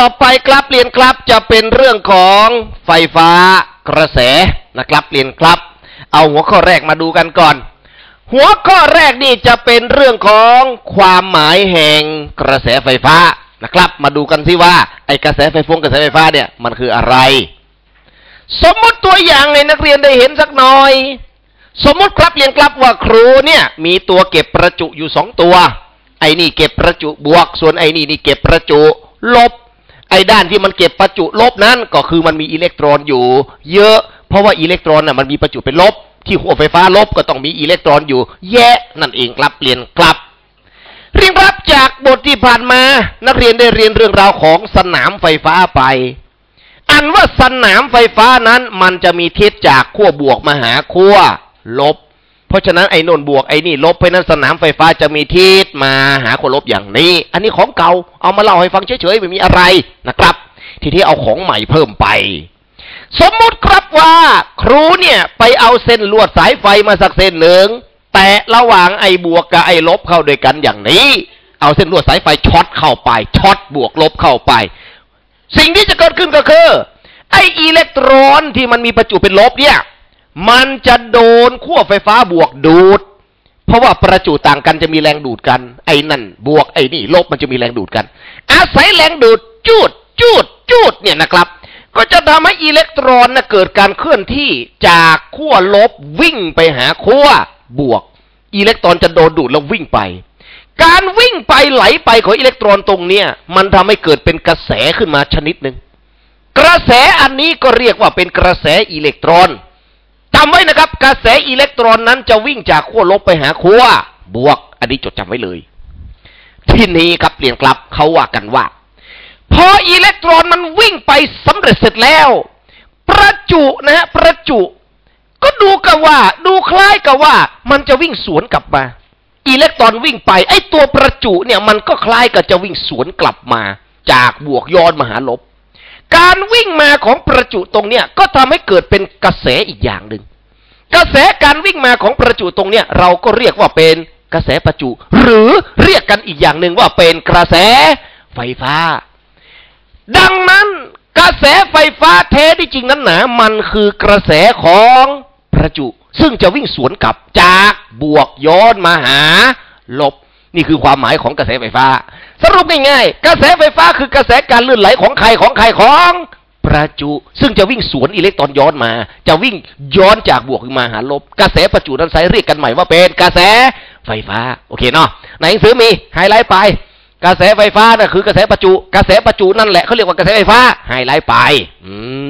ต่อไปครับเรียนครับจะเป็นเรื่องของไฟฟ้ากระแสนะครับเรียนครับ เอาหัวข้อแรกมาดูกันก่อน หัวข้อแรกนี่จะเป็นเรื่องของความหมายแห่งกระแสไฟฟ้านะครับ มาดูกันสิว่าไอ้กระแสไฟฟ้ากระแสไฟฟ้าเนี่ยมันคืออะไร สมมติตัวอย่างให้นักเรียนได้เห็นสักหน่อย สมมติครับเรียนครับว่าครูเนี่ยมีตัวเก็บประจุอยู่สองตัว ไอ้นี่เก็บประจุบวก ส่วนไอ้นี่นี่เก็บประจุลบ ไอ้ด้านที่มันเก็บประจุลบนั้นก็คือมันมีอิเล็กตรอนอยู่ เยอะ เพราะว่าอิเล็กตรอนน่ะมันมีประจุเป็นลบ ที่ขั้วไฟฟ้าลบก็ต้องมีอิเล็กตรอนอยู่ แยะนั่นเองครับเรียนครับ เรียนรับจากบทที่ผ่านมา นักเรียนได้เรียนเรื่องราวของสนามไฟฟ้าไป อันว่าสนามไฟฟ้านั้นมันจะมีทิศจากขั้วบวกมาหาขั้วลบ เพราะฉะนั้นไอ้นนบวกไอ้นี่ลบเพราะนั้นสนามไฟฟ้าจะมีทิศมาหาขั้วลบอย่างนี้ อันนี้ของเก่าเอามาเล่าให้ฟังเฉยๆไม่มีอะไรนะครับ ทีที่เอาของใหม่เพิ่มไป สมมุติครับว่าครูเนี่ยไปเอาเส้นลวดสายไฟมาสักเส้นหนึ่งแต่ระหว่างไอ้บวกกับไอ้ลบเข้าด้วยกันอย่างนี้ เอาเส้นลวดสายไฟช็อตเข้าไปช็อตบวกลบเข้าไป สิ่งที่จะเกิดขึ้นก็คือไอ้อิเล็กตรอนที่มันมีประจุเป็นลบเนี่ย มันจะโดนขั้วไฟฟ้าบวกดูด เพราะว่าประจุต่างกันจะมีแรงดูดกัน ไอ้นั่น บวกไอ้นี่ลบมันจะมีแรงดูดกัน อาศัยแรงดูดจูดจูดจูดเนี่ยนะครับ ก็จะทำให้อิเล็กตรอนนะเกิดการเคลื่อนที่จากขั้วลบวิ่งไปหาขั้วบวก อิเล็กตรอนจะโดนดูดแล้ววิ่งไป การวิ่งไปไหลไปของอิเล็กตรอนตรงเนี้ยมันทำให้เกิดเป็นกระแสขึ้นมาชนิดหนึ่งกระแสอันนี้ก็เรียกว่าเป็นกระแสอิเล็กตรอน รับกระแสอิเล็กตรอนนั้นจะวิ่งจากขั้วลบไปหาขั้วบวก อันนี้จดจำไว้เลย ที่นี้ครับเปลี่ยนกลับเขาว่ากันว่า พออิเล็กตรอนมันวิ่งไปสำเร็จเสร็จแล้ว ประจุนะฮะประจุ ก็ดูกับว่า ดูคล้ายกับว่า มันจะวิ่งสวนกลับมา อิเล็กตรอนวิ่งไป ไอ้ตัวประจุเนี่ยมันก็คล้ายกับจะวิ่งสวนกลับมา จากบวกย้อนมาหาลบการวิ่งมาของประจุตรงเนี้ยก็ทำให้เกิดเป็นกระแสอีกอย่างหนึ่ง กระแสการวิ่งมาของประจุตรงเนี้ยเราก็เรียกว่าเป็นกระแสประจุ หรือเรียกกันอีกอย่างหนึ่งว่าเป็นกระแสไฟฟ้า ดังนั้นกระแสไฟฟ้าแท้ที่จริงนั้นหนา มันคือกระแสของประจุ ซึ่งจะวิ่งสวนกลับจากบวกย้อนมาหาลบ นี่คือความหมายของกระแสไฟฟ้า สรุปง่ายๆกระแสไฟฟ้าคือกระแสการเลื่อนไหลของใครของใครของ ประจุซึ่งจะวิ่งสวนอิเล็กตรอนย้อนมา จะวิ่งย้อนจากบวกมาหาลบ กระแสประจุนั้นใช้เรียกกันใหม่ว่าเป็นกระแสไฟฟ้า โอเคเนาะในหนังสือมีไฮไลท์ไป กระแสไฟฟ้าน่ะคือกระแสประจุ กระแสประจุนั่นแหละเขาเรียกว่ากระแสไฟฟ้าไฮไลท์ไป อืม